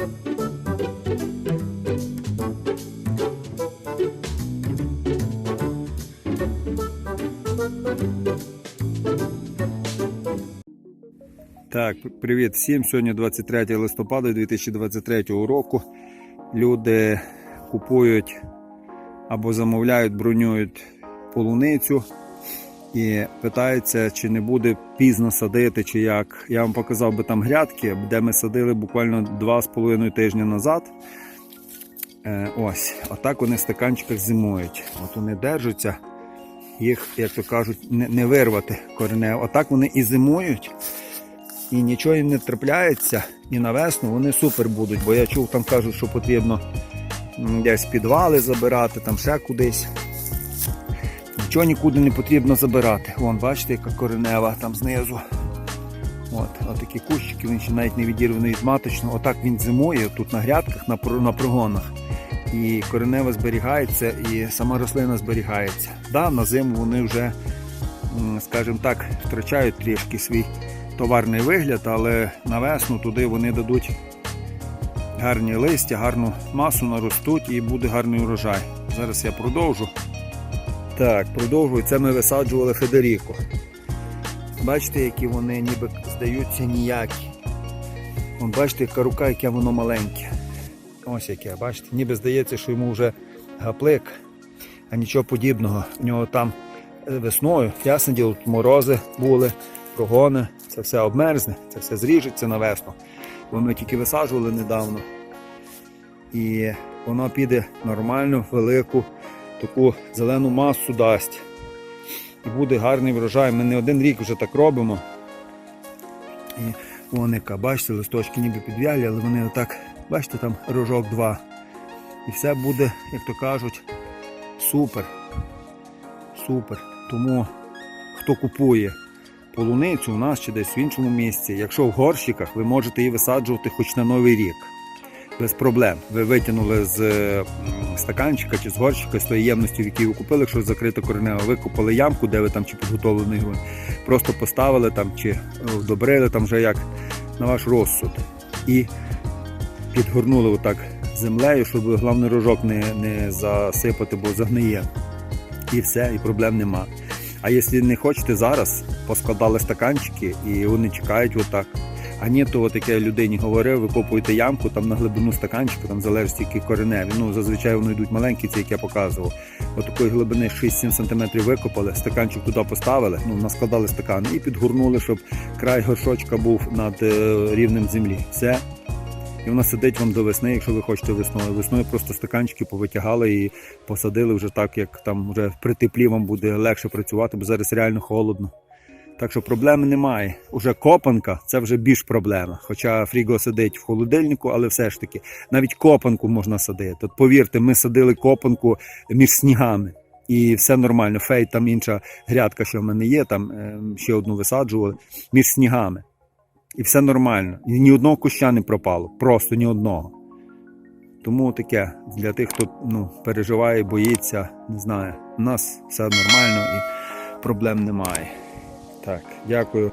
Так, привіт всім. Сьогодні 23 листопада 2023 року. Люди купують або замовляють, бронюють полуницю і питаються, чи не буде пізно садити, чи як. Я вам показав би там грядки, де ми садили буквально 2,5 тижні назад. Е, ось, отак вони в стаканчиках зимують. От вони держаться, їх, як то кажуть, не, не вирвати коренево. Отак вони і зимують і нічого їм не трапляється, і на весну вони супер будуть, бо я чув, там кажуть, що потрібно десь підвали забирати, там ще кудись. Нічого нікуди не потрібно забирати. Вон, бачите, яка коренева там знизу. От, отакі кущики, він ще навіть не відірваний від маточного. Отак він зимує тут на грядках, на, на прогонах. І коренева зберігається, і сама рослина зберігається. Да, на зиму вони вже, скажімо так, втрачають трішки свій товарний вигляд, але на весну туди вони дадуть гарні листя, гарну масу наростуть і буде гарний урожай. Зараз я продовжу. Так, продовжую. Це ми висаджували Федеріко. Бачите, які вони ніби здаються ніякі. Вон, бачите, яка рука, яке воно маленьке. Ось яке, бачите, ніби здається, що йому вже гаплик, а нічого подібного. У нього там е, весною, ясне діло, тут морози були, прогони, це все обмерзне, це все зріжеться на весну. Бо ми тільки висаджували недавно. І воно піде нормальну, велику таку зелену масу дасть. І буде гарний врожай. Ми не один рік вже так робимо. І вон яка, бачите, листочки ніби підв'ялі, але вони отак, бачите, там рожок два. І все буде, як то кажуть, супер. Супер. Тому хто купує полуницю у нас чи десь в іншому місці, якщо в горщиках, ви можете її висаджувати хоч на новий рік. Без проблем. Ви витягнули з е, стаканчика чи з горщика з тої ємності, в якій ви купили, якщо закрита коренева, викопали ямку, де ви там чи підготовлений ґрунт, просто поставили там чи е, вдобрили там вже як на ваш розсуд. І підгорнули отак землею, щоб головний рожок не, не засипати, бо загниє. І все, і проблем нема. А якщо не хочете зараз, поскладали стаканчики і вони чекають отак. А ні, то я людині говорив, викопуєте ямку там на глибину стаканчика, там залежить тільки кореневі. Ну зазвичай вони йдуть маленькі, це як я показував. От такої глибини 6-7 см викопали, стаканчик туди поставили, ну наскладали стакани і підгорнули, щоб край горшочка був над е, рівнем землі. Все. І вона сидить вам до весни, якщо ви хочете весною. Весною просто стаканчики повитягали і посадили вже так, як там вже при теплі вам буде легше працювати, бо зараз реально холодно. Так що проблеми немає. Уже копанка це вже більш проблема. Хоча фріго сидить в холодильнику, але все ж таки навіть копанку можна садити. От повірте, ми садили копанку між снігами. І все нормально. Фей, там інша грядка, що в мене є, там е, ще одну висаджували між снігами. І все нормально. І ні одного куща не пропало. Просто ні одного. Тому таке для тих, хто ну, переживає, боїться, не знаю. У нас все нормально і проблем немає. Так, дякую.